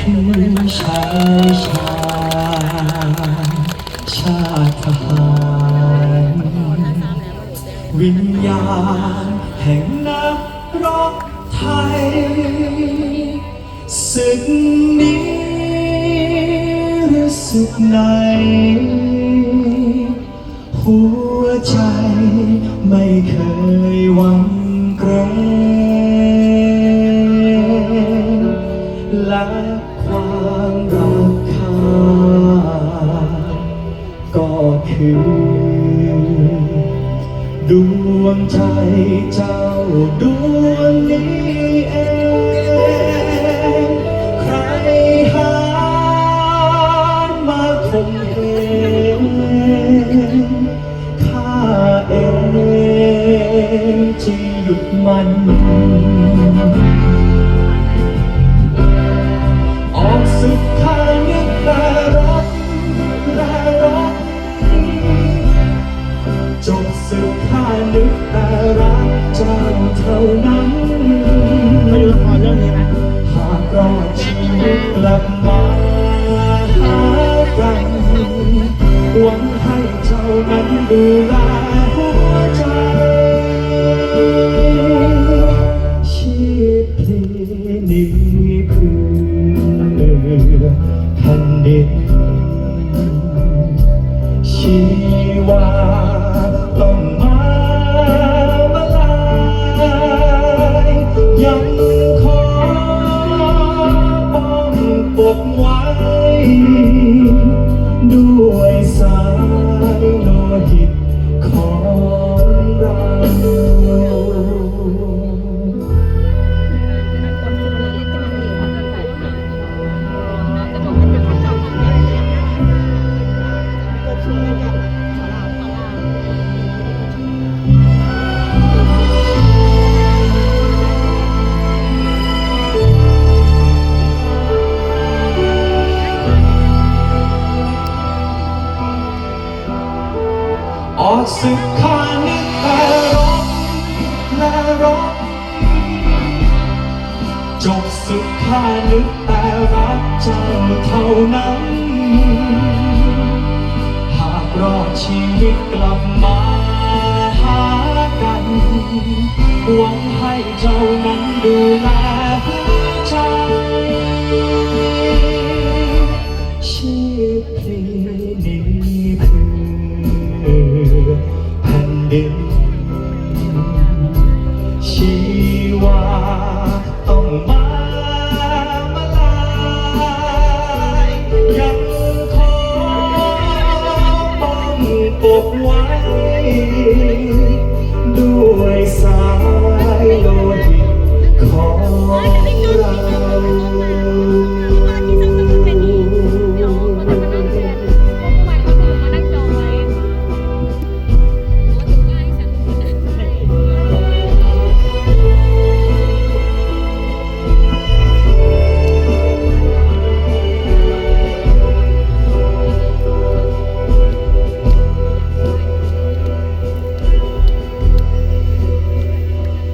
คือชายชาญชาติทหารวิญญาณแห่งนักรบไทยศึกนี้หรือศึกไหนหัวใจไม่เคยหวังเกรง คือดวงใจเจ้าดวงนี้เองใครหามาคงเหงข้าเองที่หยุดมัน นั้นมาดูละครเรื่องนี้ไหมหากรอดชีวิตกลับมาหากันหวังให้เจ้านั้นดูแลหัวใจชีพที่นี้เพื่อแผ่นดินชีวา ยังขอป้องปกไว้ ด้วยสาย ออกศึกข้านึกแต่รบและรบจบศึกข้านึกแต่รักเจ้าเท่านั้น หากรอดชีวิตกลับมาหากัน หวังให้เจ้านั้นดูแลหัวใจ เห็น ชีวาต้องมามาลายยังขอป้องปกไว้